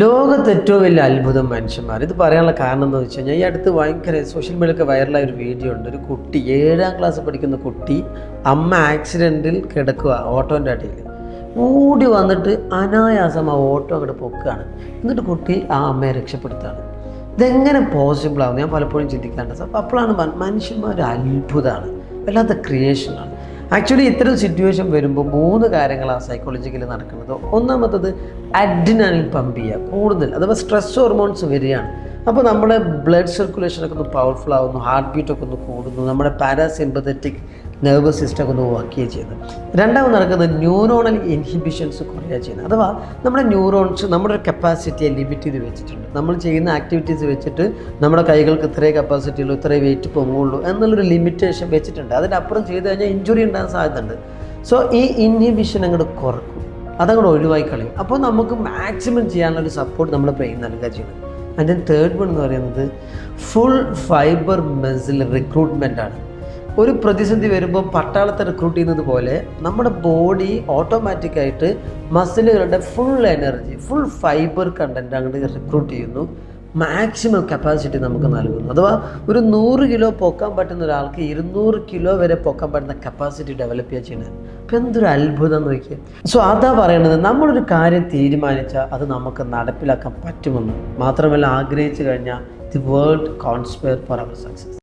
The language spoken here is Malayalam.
ലോകത്ത് ഏറ്റവും വലിയ അത്ഭുതം മനുഷ്യന്മാർ. ഇത് പറയാനുള്ള കാരണം എന്ന് വെച്ച് കഴിഞ്ഞാൽ ഈ അടുത്ത് ഭയങ്കര സോഷ്യൽ മീഡിയയിലൊക്കെ വൈറലായ ഒരു വീഡിയോ ഉണ്ട്. ഒരു കുട്ടി ഏഴാം ക്ലാസ് പഠിക്കുന്ന കുട്ടി അമ്മ ആക്സിഡന്റിൽ കിടക്കുക ഓട്ടോന്റെ അടിയിൽ. ഓടി വന്നിട്ട് അനായാസം ആ ഓട്ടോ അങ്ങോട്ട് പൊക്കുകയാണ് എന്നിട്ട് കുട്ടി ആ അമ്മയെ രക്ഷപ്പെടുത്താണ്. ഇതെങ്ങനെ പോസിബിൾ ആവുന്നു ഞാൻ പലപ്പോഴും ചിന്തിക്കാറുണ്ട്. അപ്പോൾ അപ്പോഴാണ് മനുഷ്യന്മാർ അത്ഭുതമാണ് വല്ലാത്ത ക്രിയേഷനാണ് ആക്ച്വലി ഇത്തരം സിറ്റുവേഷൻ വരുമ്പോൾ മൂന്ന് കാര്യങ്ങളാണ് സൈക്കോളജിക്കലി നടക്കുന്നത്. ഒന്നാമത്തത് അഡ്രിനാലിൻ പമ്പ് ചെയ്യുക കൂടുതൽ. അഥവാ സ്ട്രെസ് ഹോർമോൺസ് വരികയാണ്. അപ്പോൾ നമ്മുടെ ബ്ലഡ് സർക്കുലേഷനൊക്കെ ഒന്ന് പവർഫുൾ ആവുന്നു ഹാർട്ട് ബീറ്റൊക്കെ ഒന്ന് കൂടുന്നു നമ്മുടെ പാരാസിമ്പത്തറ്റിക് നെർവസ് സിസ്റ്റം ഒക്കെ ഒന്ന് വർക്ക് ചെയ്യുക ചെയ്യുന്നത്. രണ്ടാമത് നടക്കുന്നത് ന്യൂറോണൽ ഇൻഹിബിഷൻസ് കുറയുക ചെയ്യുന്നത്. അഥവാ നമ്മുടെ ന്യൂറോൺസ് നമ്മുടെ ഒരു കപ്പാസിറ്റിയെ ലിമിറ്റ് ചെയ്ത് വെച്ചിട്ടുണ്ട്. നമ്മൾ ചെയ്യുന്ന ആക്ടിവിറ്റീസ് വെച്ചിട്ട് നമ്മുടെ കൈകൾക്ക് ഇത്രയും കപ്പാസിറ്റി ഉള്ളൂ ഇത്രയും വെയിറ്റ് പൊങ്ങുള്ളൂ എന്നുള്ളൊരു ലിമിറ്റേഷൻ വെച്ചിട്ടുണ്ട്. അതിനപ്പുറം ചെയ്ത് കഴിഞ്ഞാൽ ഇഞ്ചുറി ഉണ്ടാകാൻ സാധ്യതയുണ്ട്. സോ ഈ ഇൻഹിബിഷൻ അങ്ങോട്ട് കുറക്കും. അതങ്ങോട്ട് ഒഴിവായി കളയും. അപ്പോൾ നമുക്ക് മാക്സിമം ചെയ്യാനുള്ള ഒരു സപ്പോർട്ട് നമ്മുടെ ബ്രെയിൻ നൽകുക ചെയ്യുന്നത്. അതിന്റെ തേർഡ് വൺ എന്ന് പറയുന്നത് ഫുൾ ഫൈബർ മെസിൽ റിക്രൂട്ട്മെന്റ് ആണ്. ഒരു പ്രതിസന്ധി വരുമ്പോൾ പട്ടാളത്തെ റിക്രൂട്ട് ചെയ്യുന്നത് പോലെ നമ്മുടെ ബോഡി ഓട്ടോമാറ്റിക്കായിട്ട് മസിലുകളുടെ full energy full fibre content അങ്ങോട്ട് റിക്രൂട്ട് ചെയ്യുന്നു. മാക്സിമം കപ്പാസിറ്റി നമുക്ക് നൽകുന്നു. അഥവാ ഒരു നൂറ് കിലോ പൊക്കാൻ പറ്റുന്ന ഒരാൾക്ക് ഇരുന്നൂറ് കിലോ വരെ പൊക്കാൻ പറ്റുന്ന കപ്പാസിറ്റി ഡെവലപ്പ് ചെയ്യുക ചെയ്യുന്നത്. അപ്പം എന്തൊരു അത്ഭുതം നോക്കിയാൽ സോ അതാ പറയണത് നമ്മളൊരു കാര്യം തീരുമാനിച്ചാൽ അത് നമുക്ക് നടപ്പിലാക്കാൻ പറ്റുമെന്ന്. മാത്രമല്ല ആഗ്രഹിച്ചു കഴിഞ്ഞാൽ the world conspire for our success